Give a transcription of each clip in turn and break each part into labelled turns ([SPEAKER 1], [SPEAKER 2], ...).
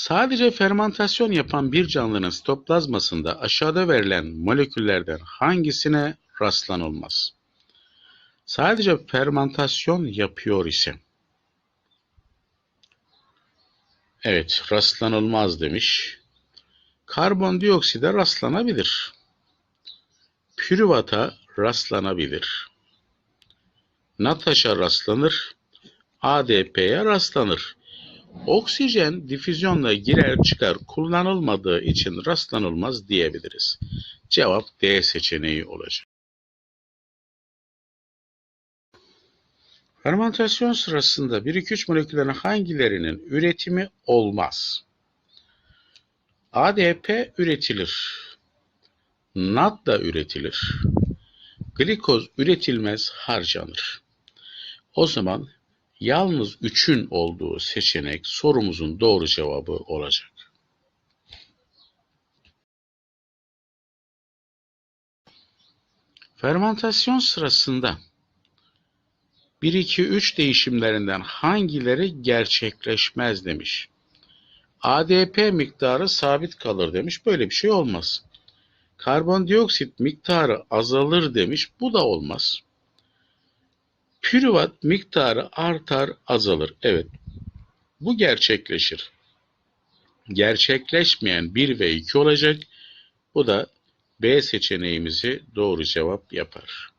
[SPEAKER 1] Sadece fermantasyon yapan bir canlının sitoplazmasında aşağıda verilen moleküllerden hangisine rastlanılmaz? Sadece fermantasyon yapıyor ise. Evet, rastlanılmaz demiş. Karbondiokside rastlanabilir. Pürüvata rastlanabilir. Nataşa rastlanır. ADP'ye rastlanır. Oksijen difüzyonla girer çıkar kullanılmadığı için rastlanılmaz diyebiliriz. Cevap D seçeneği olacak. Fermentasyon sırasında 1-2-3 moleküllerin hangilerinin üretimi olmaz? ADP üretilir. NAD da üretilir. Glikoz üretilmez, harcanır. O zaman yalnız 3'ün olduğu seçenek sorumuzun doğru cevabı olacak. Fermentasyon sırasında 1-2-3 değişimlerinden hangileri gerçekleşmez demiş. ADP miktarı sabit kalır demiş. Böyle bir şey olmaz. Karbondioksit miktarı azalır demiş. Bu da olmaz. Pürüvat miktarı artar azalır. Evet. Bu gerçekleşir. Gerçekleşmeyen 1 ve 2 olacak. Bu da B seçeneğimizi doğru cevap yapar.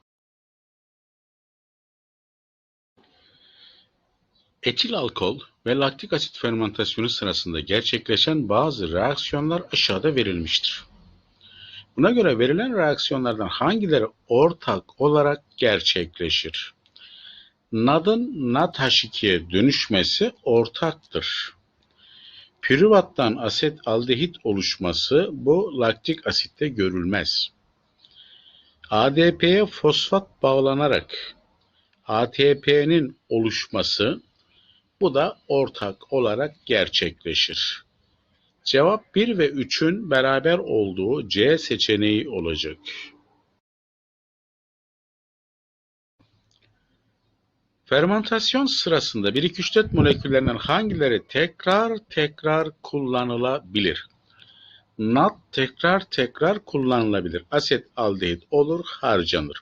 [SPEAKER 1] Etil alkol ve laktik asit fermentasyonu sırasında gerçekleşen bazı reaksiyonlar aşağıda verilmiştir. Buna göre verilen reaksiyonlardan hangileri ortak olarak gerçekleşir? NAD'ın NADH2'ye dönüşmesi ortaktır. Pürüvattan aset aldehit oluşması bu laktik asitte görülmez. ADP'ye fosfat bağlanarak ATP'nin oluşması bu da ortak olarak gerçekleşir. Cevap 1 ve 3'ün beraber olduğu C seçeneği olacak. Fermentasyon sırasında 1-2-3-4 moleküllerinden hangileri tekrar tekrar kullanılabilir? NAD tekrar tekrar kullanılabilir. Aset aldehit olur, harcanır.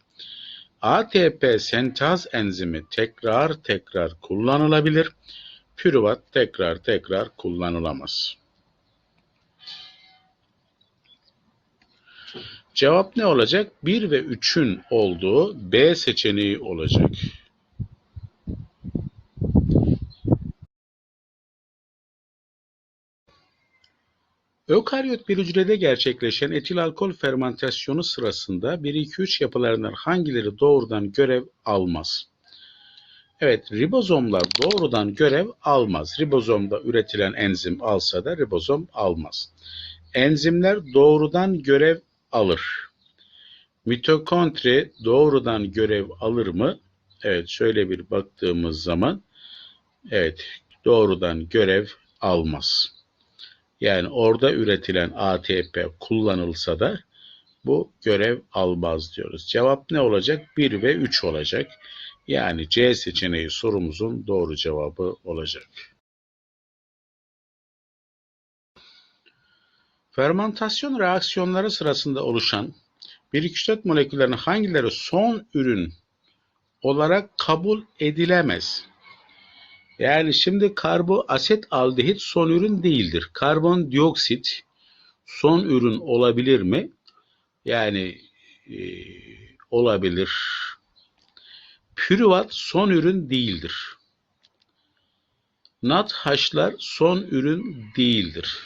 [SPEAKER 1] ATP sentaz enzimi tekrar tekrar kullanılabilir. Pürüvat tekrar tekrar kullanılamaz. Cevap ne olacak? 1 ve 3'ün olduğu B seçeneği olacak. Ökaryot bir hücrede gerçekleşen etil alkol fermentasyonu sırasında 1-2-3 yapılarından hangileri doğrudan görev almaz? Evet, ribozomlar doğrudan görev almaz. Ribozomda üretilen enzim alsa da ribozom almaz. Enzimler doğrudan görev alır. Mitokondri doğrudan görev alır mı? Evet, şöyle bir baktığımız zaman evet, doğrudan görev almaz. Yani orada üretilen ATP kullanılsa da bu görev almaz diyoruz. Cevap ne olacak? 1 ve 3 olacak. Yani C seçeneği sorumuzun doğru cevabı olacak. Fermentasyon reaksiyonları sırasında oluşan 1-2-4 moleküllerin hangileri son ürün olarak kabul edilemez? Yani şimdi karboaset aldehit son ürün değildir. Karbondioksit son ürün olabilir mi? Yani e, olabilir. Pürüvat son ürün değildir. NADH'lar son ürün değildir.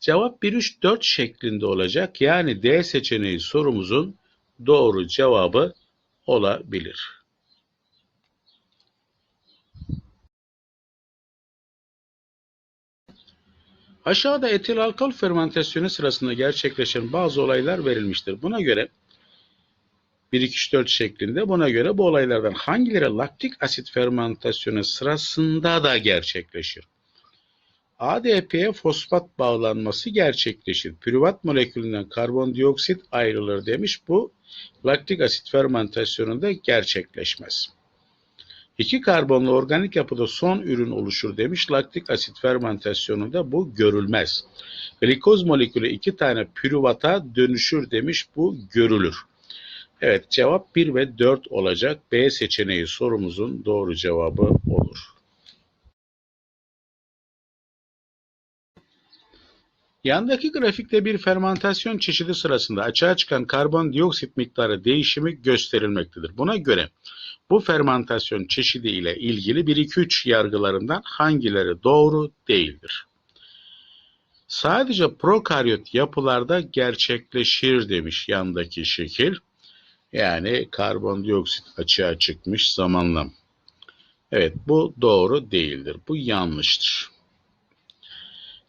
[SPEAKER 1] Cevap 1, 3, 4 şeklinde olacak. Yani D seçeneği sorumuzun doğru cevabı olabilir. Aşağıda etil alkol fermentasyonu sırasında gerçekleşen bazı olaylar verilmiştir. Buna göre 1, 2, 3, 4 şeklinde buna göre bu olaylardan hangileri laktik asit fermentasyonu sırasında da gerçekleşir? ADP'ye fosfat bağlanması gerçekleşir. Pürüvat molekülünden karbondioksit ayrılır demiş. Bu laktik asit fermentasyonunda gerçekleşmez. İki karbonlu organik yapıda son ürün oluşur demiş. Laktik asit fermentasyonunda bu görülmez. Glikoz molekülü iki tane pürüvata dönüşür demiş. Bu görülür. Evet cevap 1 ve 4 olacak. B seçeneği sorumuzun doğru cevabı olur. Yandaki grafikte bir fermentasyon çeşidi sırasında açığa çıkan karbondioksit miktarı değişimi gösterilmektedir. Buna göre bu fermentasyon çeşidi ile ilgili 1-2-3 yargılarından hangileri doğru değildir? Sadece prokaryot yapılarda gerçekleşir demiş yandaki şekil. Yani karbondioksit açığa çıkmış zamanla. Evet bu doğru değildir. Bu yanlıştır.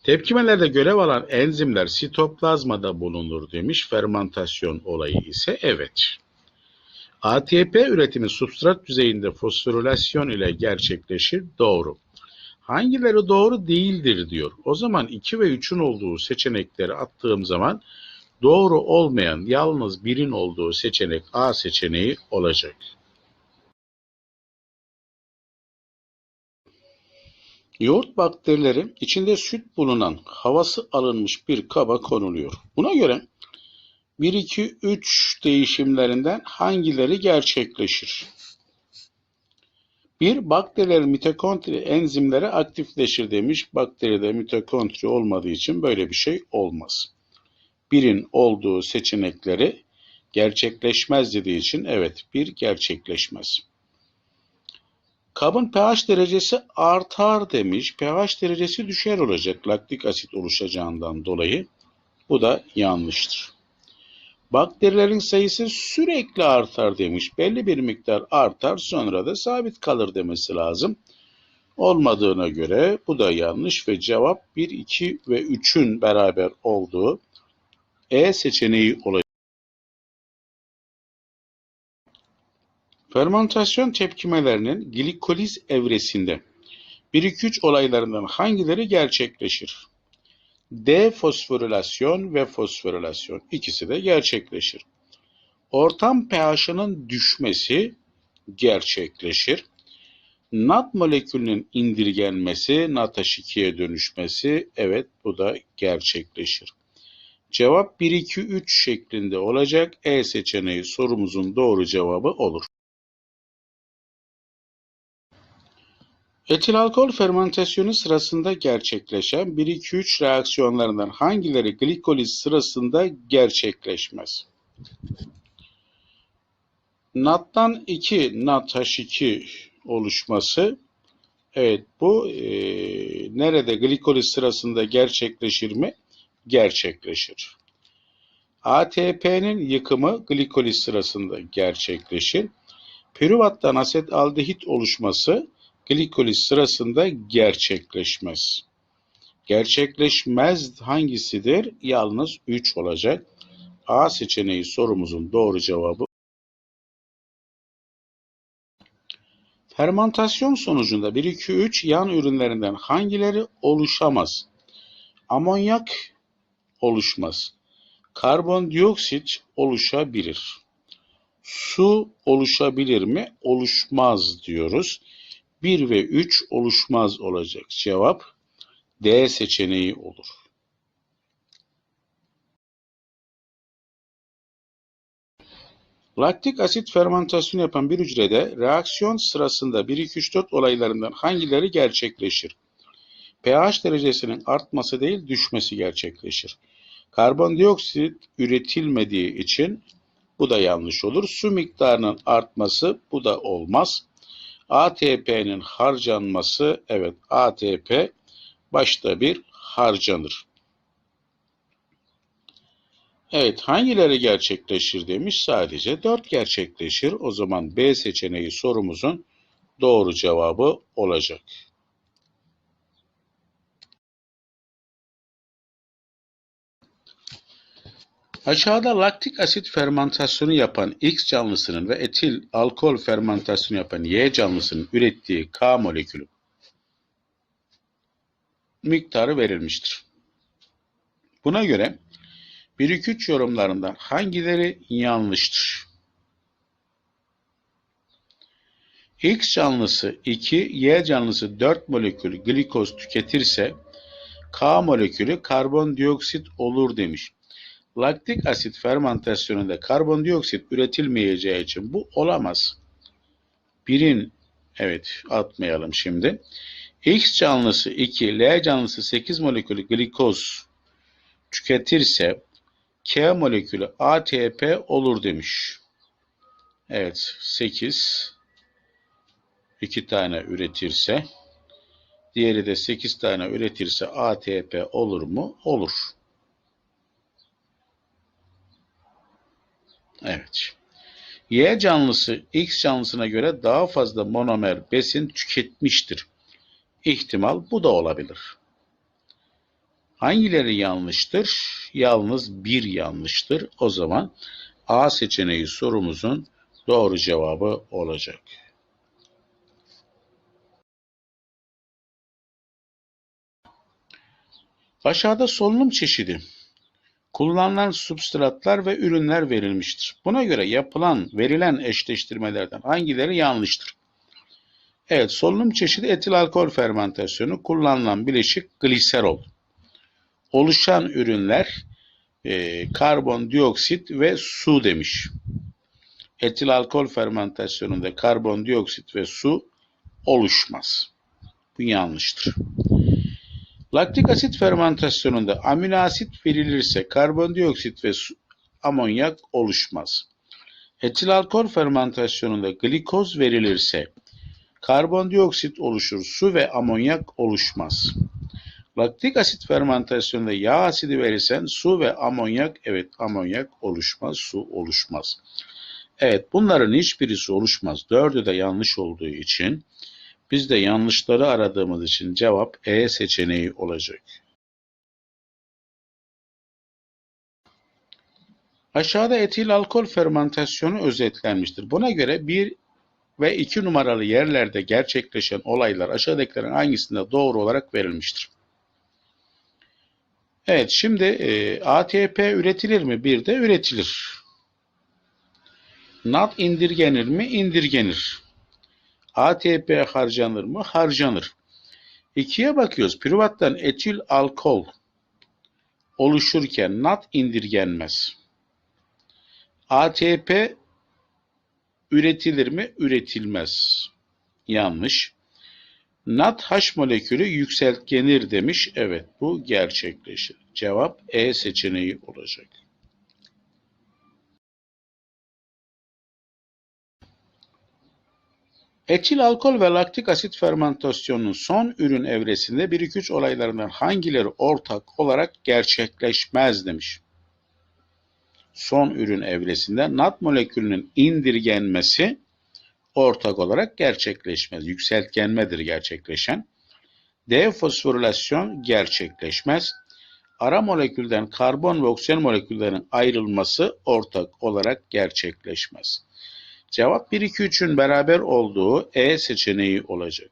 [SPEAKER 1] Tepkimelerde görev alan enzimler sitoplazmada bulunur demiş. Fermentasyon olayı ise evet. ATP üretimi substrat düzeyinde fosforilasyon ile gerçekleşir. Doğru. Hangileri doğru değildir diyor. O zaman 2 ve 3'ün olduğu seçenekleri attığım zaman doğru olmayan yalnız birin olduğu seçenek A seçeneği olacak. Yoğurt bakterileri içinde süt bulunan havası alınmış bir kaba konuluyor. Buna göre 1, 2, 3 değişimlerinden hangileri gerçekleşir? Bir, bakterilerin mitokondri enzimleri aktifleşir demiş. Bakteride mitokondri olmadığı için böyle bir şey olmaz. Birin olduğu seçenekleri gerçekleşmez dediği için evet bir gerçekleşmez. Kabın pH derecesi artar demiş. pH derecesi düşer olacak laktik asit oluşacağından dolayı. Bu da yanlıştır. Bakterilerin sayısı sürekli artar demiş. Belli bir miktar artar sonra da sabit kalır demesi lazım. Olmadığına göre bu da yanlış ve cevap 1, 2 ve 3'ün beraber olduğu E seçeneği olacak. Fermentasyon tepkimelerinin glikoliz evresinde 1-2-3 olaylarından hangileri gerçekleşir? D fosforilasyon ve fosforilasyon ikisi de gerçekleşir. Ortam pH'ının düşmesi gerçekleşir. NAT molekülünün indirgenmesi, NATH2'ye dönüşmesi evet bu da gerçekleşir. Cevap 1 2 3 şeklinde olacak. E seçeneği sorumuzun doğru cevabı olur. Etil alkol fermentasyonu sırasında gerçekleşen 1-2-3 reaksiyonlarından hangileri glikoliz sırasında gerçekleşmez? NAT'tan 2 NATH2 oluşması evet bu e, nerede glikoliz sırasında gerçekleşir mi? Gerçekleşir. ATP'nin yıkımı glikoliz sırasında gerçekleşir. Pürüvattan asetaldehit oluşması glikoliz sırasında gerçekleşmez. Gerçekleşmez hangisidir? Yalnız 3 olacak. A seçeneği sorumuzun doğru cevabı. Fermentasyon sonucunda 1, 2, 3 yan ürünlerinden hangileri oluşamaz? Amonyak oluşmaz. Karbondioksit oluşabilir. Su oluşabilir mi? Oluşmaz diyoruz. 1 ve 3 oluşmaz olacak. Cevap D seçeneği olur. Laktik asit fermentasyonu yapan bir hücrede reaksiyon sırasında 1, 2, 3, 4 olaylarından hangileri gerçekleşir? pH derecesinin artması değil düşmesi gerçekleşir. Karbondioksit üretilmediği için bu da yanlış olur. Su miktarının artması bu da olmaz. ATP'nin harcanması, evet ATP başta bir harcanır. Evet hangileri gerçekleşir demiş sadece 4 gerçekleşir. O zaman B seçeneği sorumuzun doğru cevabı olacak. Aşağıda laktik asit fermentasyonu yapan X canlısının ve etil alkol fermentasyonu yapan Y canlısının ürettiği K molekülü miktarı verilmiştir. Buna göre 1-2-3 yorumlarından hangileri yanlıştır? X canlısı 2, Y canlısı 4 molekül glikoz tüketirse K molekülü karbondioksit olur demiş. Laktik asit fermentasyonunda karbondioksit üretilmeyeceği için bu olamaz. Birin evet atmayalım şimdi. X canlısı 2, L canlısı 8 molekül glikoz tüketirse K molekülü ATP olur demiş. Evet 8 2 tane üretirse diğeri de 8 tane üretirse ATP olur mu? Olur. Evet. Y canlısı X canlısına göre daha fazla monomer besin tüketmiştir. İhtimal bu da olabilir. Hangileri yanlıştır? Yalnız bir yanlıştır. O zaman A seçeneği sorumuzun doğru cevabı olacak. Aşağıda solunum çeşidi, kullanılan substratlar ve ürünler verilmiştir. Buna göre yapılan, verilen eşleştirmelerden hangileri yanlıştır? Evet, solunum çeşidi etil alkol fermentasyonu, kullanılan bileşik gliserol. Oluşan ürünler e, karbondioksit ve su demiş. Etil alkol fermentasyonunda karbondioksit ve su oluşmaz. Bu yanlıştır. Laktik asit fermentasyonunda amino asit verilirse karbondioksit ve amonyak oluşmaz. Etil alkol fermentasyonunda glikoz verilirse karbondioksit oluşur, su ve amonyak oluşmaz. Laktik asit fermentasyonunda yağ asidi verirsen su ve amonyak, evet amonyak oluşmaz, su oluşmaz. Evet bunların hiçbirisi oluşmaz. Dördü de yanlış olduğu için biz de yanlışları aradığımız için cevap E seçeneği olacak. Aşağıda etil alkol fermentasyonu özetlenmiştir. Buna göre 1 ve 2 numaralı yerlerde gerçekleşen olaylar aşağıdakilerin hangisinde doğru olarak verilmiştir? Evet şimdi e, ATP üretilir mi? Bir de üretilir. NAD indirgenir mi? İndirgenir. ATP harcanır mı? Harcanır. İkiye bakıyoruz. Privattan etil alkol oluşurken NAD indirgenmez. ATP üretilir mi? Üretilmez. Yanlış. NADH molekülü yükseltgenir demiş. Evet bu gerçekleşir. Cevap E seçeneği olacak. Etil alkol ve laktik asit fermentasyonunun son ürün evresinde 1-2-3 olaylarından hangileri ortak olarak gerçekleşmez demiş. Son ürün evresinde NAD molekülünün indirgenmesi ortak olarak gerçekleşmez. Yükseltgenmedir gerçekleşen. Defosforilasyon gerçekleşmez. Ara molekülden karbon ve oksijen moleküllerinin ayrılması ortak olarak gerçekleşmez. Cevap 1, 2, 3'ün beraber olduğu E seçeneği olacak.